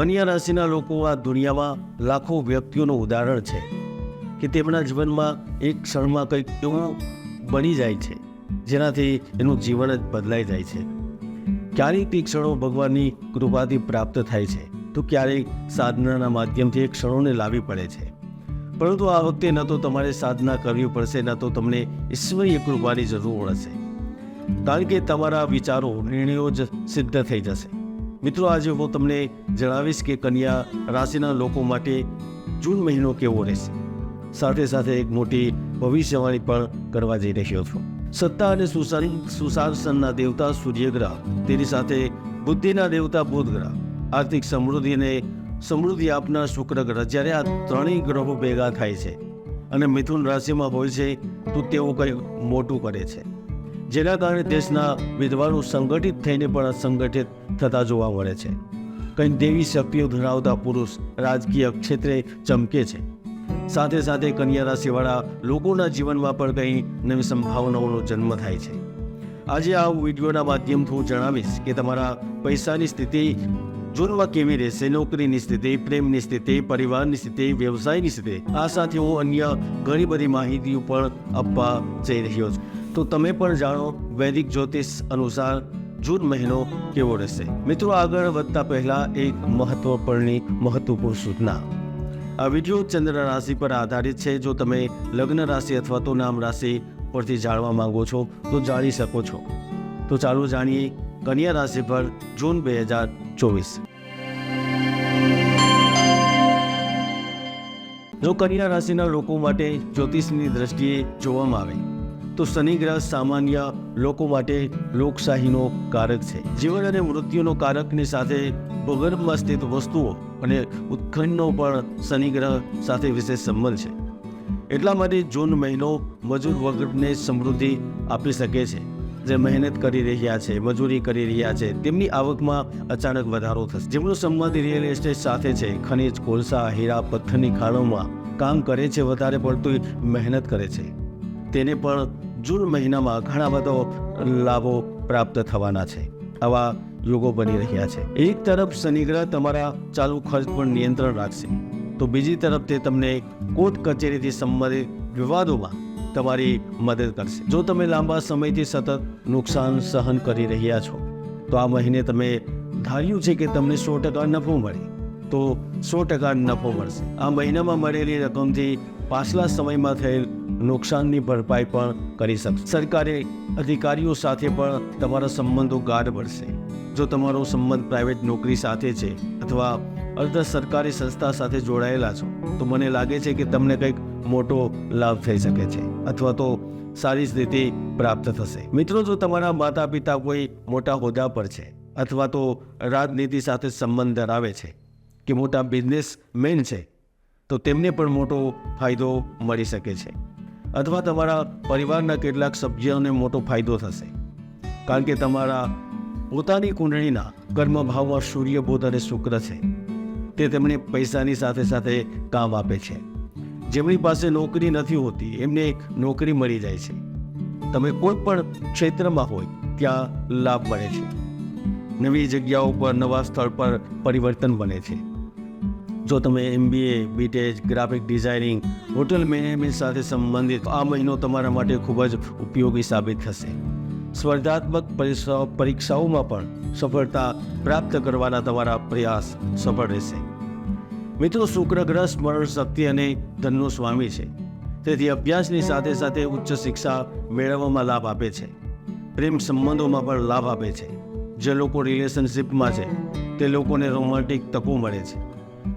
કન્યા રાશિના લોકો આ દુનિયામાં લાખો વ્યક્તિઓનું ઉદાહરણ છે કે તેમના જીવનમાં એક ક્ષણમાં કંઈક એવું બની જાય છે, જેનાથી એનું જીવન જ બદલાઈ જાય છે. ક્યારેક તે ક્ષણો ભગવાનની કૃપાથી પ્રાપ્ત થાય છે, તો ક્યારેક સાધનાના માધ્યમથી એ ક્ષણોને લાવી પડે છે. પરંતુ આ વખતે ન તો તમારે સાધના કરવી પડશે, ન તો તમને ઈશ્વરીય કૃપાની જરૂર પડશે કારણ કે તમારા વિચારો, નિર્ણયો જ સિદ્ધ થઈ જશે. મિત્રો, આજે હું તમને જણાવીશ કે કન્યા રાશિના લોકો માટે જૂન મહિનો કેવો રહેશે. સાથે સાથે એક મોટી ભવિષ્યવાણી પણ કરવા જઈ રહ્યો છું. સત્તા અને સુશાન સુશાસનના દેવતા સૂર્યગ્રહ, તેની સાથે બુદ્ધિના દેવતા બુધ ગ્રહ આર્થિક સમૃદ્ધિ અને સમૃદ્ધિ આપનાર શુક્ર ગ્રહ, જ્યારે આ ત્રણેય ગ્રહો ભેગા થાય છે અને મિથુન રાશિમાં હોય છે, તો તેઓ કંઈક મોટું કરે છે. જેના કારણે દેશના વિદ્વાનો સંગઠિત થઈને પણ અસંગઠિત થતા જોવા મળે છે. કંઈ દેવી શક્તિઓ ધરાવતા પુરુષ રાજકીય ક્ષેત્રે ચમકે છે. સાથે સાથે કન્યા રાશિવાળા લોકોના જીવનમાં પણ કંઈ નવી સંભાવનાઓનો જન્મ થાય છે. આજે આ વિડીયોના માધ્યમથી હું જણાવીશ કે તમારા પૈસાની સ્થિતિ જૂનમાં કેવી રહેશે, નોકરીની સ્થિતિ, પ્રેમની સ્થિતિ, પરિવારની સ્થિતિ, વ્યવસાયની સ્થિતિ, આ સાથે હું અન્ય ઘણી બધી માહિતીઓ પણ આપવા જઈ રહ્યો છું. તો તમે પણ જાણો વૈદિક જ્યોતિષ અનુસાર જૂન મહિનો કેવો રહેશે? મિત્રો, આગળ વધતા પહેલા એક મહત્વપૂર્ણની મહત્વપૂર્ણ સૂચના. આ વીડિયો ચંદ્ર રાશિ પર આધારિત છે. જો તમે લગ્ન રાશિ અથવા તો નામ રાશિ પરથી જાણવા માંગો છો, તો જાણી શકો છો. તો ચાલો જાણીએ કન્યા રાશિ પર જૂન બે હજાર ચોવીસ. જો કન્યા રાશિના લોકો માટે જ્યોતિષની દ્રષ્ટિએ જોવામાં આવે તો શનિ ગ્રહ સામાન્ય લોકો માટે લોકશાહીનો કારક છે. જીવન અને મૃત્યુનો કારકની સાથે ભૂગર્ભમાં સ્થિત વસ્તુઓ અને ઉત્ખંડનો પણ શનિ ગ્રહ સાથે વિશેષ સંબંધ છે. એટલા માટે જૂન મહિનો મજૂર વર્ગને સમૃદ્ધિ આપી શકે છે. જે મહેનત કરી રહ્યા છે, મજૂરી કરી રહ્યા છે, તેમની આવકમાં અચાનક વધારો થશે. જેમનો સંબંધ રિયલ એસ્ટેટ સાથે છે, ખનિજ, કોલસા, હીરા, પથ્થરની ખાણોમાં કામ કરે છે, વધારે પડતું મહેનત કરે છે. તેને પણ જૂન મહિનામાં ઘણા બધો લાભો પ્રાપ્ત થવાના છે. આવા યોગો બની રહ્યા છે. એક તરફ શનિગ્રહ તમારા ચાલુ ખર્ચ પર નિયંત્રણ રાખશે. તો બીજી તરફ તે તમને કોર્ટ કચેરીથી સંબંધિત વિવાદોમાં તમારી મદદ કરશે. જો તમે લાંબા સમયથી સતત નુકસાન સહન કરી રહ્યા છો, તો આ મહિને તમે ધાર્યું છે કે તમને સો ટકા નફો મળે. તો સો ટકા નફો મળશે. આ મહિનામાં મળેલી રકમથી પાછલા સમયમાં થયેલ નુકસાનની ભરપાઈ પણ કરી શકશે. સરકારે અધિકારીઓ સાથે પણ તમારા સંબંધો ગાઢ પડશે જો તમારો સંબંધ પ્રાઇવેટ નોકરી સાથે છે અથવા અર્ધ સરકારી સંસ્થા સાથે જોડાયેલા છો, તો મને લાગે છે કે તમને કંઈક મોટો લાભ થઈ શકે છે અથવા તો સારી સ્થિતિ પ્રાપ્ત થશે. મિત્રો, જો તમારા માતા પિતા કોઈ મોટા હોદ્દા પર છે અથવા તો રાજનીતિ સાથે સંબંધ ધરાવે છે કે મોટા બિઝનેસમેન છે, તો તેમને પણ મોટો ફાયદો મળી શકે છે. અથવા તમારા પરિવારના કેટલાક સભ્યોને મોટો ફાયદો થશે. કારણ કે તમારા પોતાની કુંડળીના કર્મભાવમાં સૂર્ય, બુધ અને શુક્ર છે. તે તેમને પૈસાની સાથે સાથે કામ આપે છે. જેમની પાસે નોકરી નથી હોતી, એમને નોકરી મળી જાય છે. તમે કોઈ પણ ક્ષેત્રમાં હોય, ત્યાં લાભ મળે છે. નવી જગ્યાઓ પર, નવા સ્થળ પર પરિવર્તન બને છે. જો તમે MBA BTech graphic designing hotel management સાથે સંબંધિત, આ મહિનો તમારા માટે ખૂબ જ ઉપયોગી સાબિત થશે. સ્પર્ધાત્મક પરીક્ષાઓ, પરીક્ષાઓમાં પણ સફળતા પ્રાપ્ત કરવાના તમારા પ્રયાસ સફળ રહેશે. મિત્રો શુક્ર ગ્રહ સ્મરણ શક્તિ અને ધનનો સ્વામી છે. તેથી અભ્યાસની સાથે સાથે ઉચ્ચ શિક્ષા મેળવવામાં લાભ આપે છે. પ્રેમ સંબંધોમાં પણ લાભ આપે છે. જે લોકો રિલેશનશિપમાં છે, તે લોકોને રોમાન્ટિક તકો મળે છે.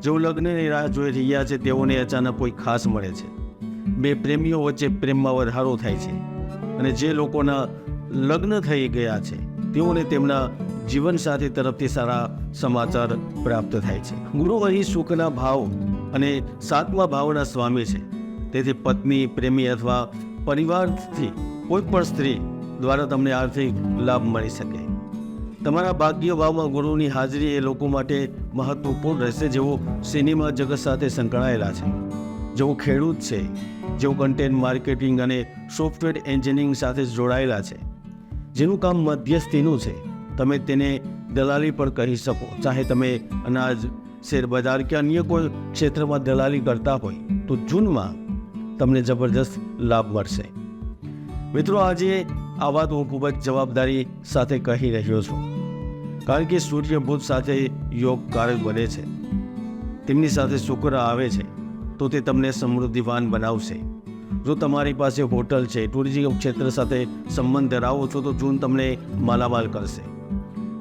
જેઓ લગ્નની રાહ જોઈ રહ્યા છે, તેઓને અચાનક કોઈ ખાસ મળે છે. બે પ્રેમીઓ વચ્ચે પ્રેમમાં વધારો થાય છે અને જે લોકોના લગ્ન થઈ ગયા છે, તેઓને તેમના જીવનસાથી તરફથી સારા સમાચાર પ્રાપ્ત થાય છે. ગુરુ અહીં સુખના ભાવ અને સાતમા ભાવના સ્વામી છે. તેથી પત્ની, પ્રેમી અથવા પરિવારથી કોઈ પણ સ્ત્રી દ્વારા તમને આર્થિક લાભ મળી શકે. તમારા ભાગ્ય ભાવમાં ગુરુની હાજરી એ લોકો માટે મહત્વપૂર્ણ રહેશે જેઓ સિનેમા જગત સાથે સંકળાયેલા છે. જેઓ ખેડૂત છે, જેઓ કન્ટેન્ટ માર્કેટિંગ અને સોફ્ટવેર એન્જિનિયરિંગ સાથે જોડાયેલા છે. જેનું કામ મધ્યસ્થીનું છે. તમે તેને દલાલી પણ કહી શકો. ચાહે તમે અનાજ, શેરબજાર કે અન્ય કોઈ ક્ષેત્રમાં દલાલી કરતા હોય, તો જૂનમાં તમને જબરજસ્ત લાભ મળશે. મિત્રો, આજે આ વાત હું ખૂબ જ જવાબદારી સાથે કહી રહ્યો છું. કારણ કે સૂર્ય બુધ સાથે યોગકારક બને છે. તેમની સાથે શુક્ર આવે છે, તો તે તમને સમૃદ્ધિવાન બનાવશે. જો તમારી પાસે હોટલ છે, ટુરિઝમ ક્ષેત્ર સાથે સંબંધ ધરાવો છો, તો જૂન તમને માલામાલ કરશે.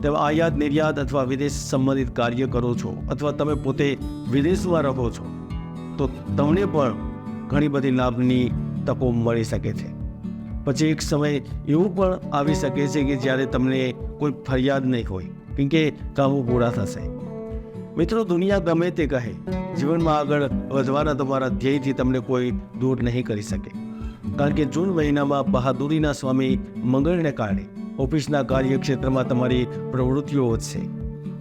તેમાં આયાત, નિર્યાત અથવા વિદેશ સંબંધિત કાર્ય કરો છો અથવા તમે પોતે વિદેશમાં રહો છો, તો તમને પણ ઘણી બધી લાભની તકો મળી શકે છે. પછી એક સમય એવું પણ આવી શકે છે કે જ્યારે તમને કોઈ ફરિયાદ નહીં હોય, કેમ કે કામો પૂરા થશે. મિત્રો, દુનિયા ગમે તે કહે, જીવનમાં આગળ વધવાના તમારા ધ્યેયથી તમને કોઈ દૂર નહીં કરી શકે. કારણ કે જૂન મહિનામાં બહાદુરીના સ્વામી મંગળને કારણે ઓફિસના કાર્યક્ષેત્રમાં તમારી પ્રવૃત્તિઓ વધશે.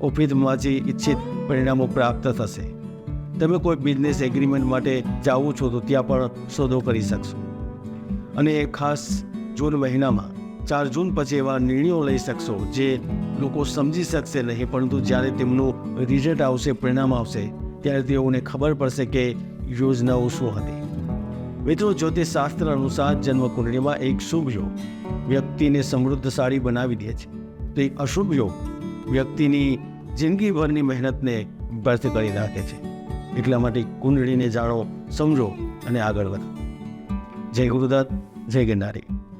ઓફિસમાંથી ઈચ્છિત પરિણામો પ્રાપ્ત થશે. તમે કોઈ બિઝનેસ એગ્રીમેન્ટ માટે જાઓ છો તો ત્યાં પણ સોદો કરી શકશો. અને ખાસ જૂન મહિનામાં, ચાર જૂન પછી એવા નિર્ણયો લઈ શકશો જે લોકો સમજી શકશે નહીં. પરંતુ જ્યારે તેમનું રિઝલ્ટ આવશે, પરિણામ આવશે, ત્યારે તેઓને ખબર પડશે કે યોજનાઓ શું હતી. મિત્રો જ્યોતિષ શાસ્ત્ર અનુસાર જન્મ કુંડળીમાં એક શુભ યોગ વ્યક્તિને સમૃદ્ધશાળી બનાવી દે છે. તો એક અશુભ યોગ વ્યક્તિની જિંદગીભરની મહેનતને વ્યર્થ કરી નાખે છે. એટલા માટે કુંડળીને જાણો સમજો અને આગળ વધો. જય ગુરુદત્ત જય ગિરનારી.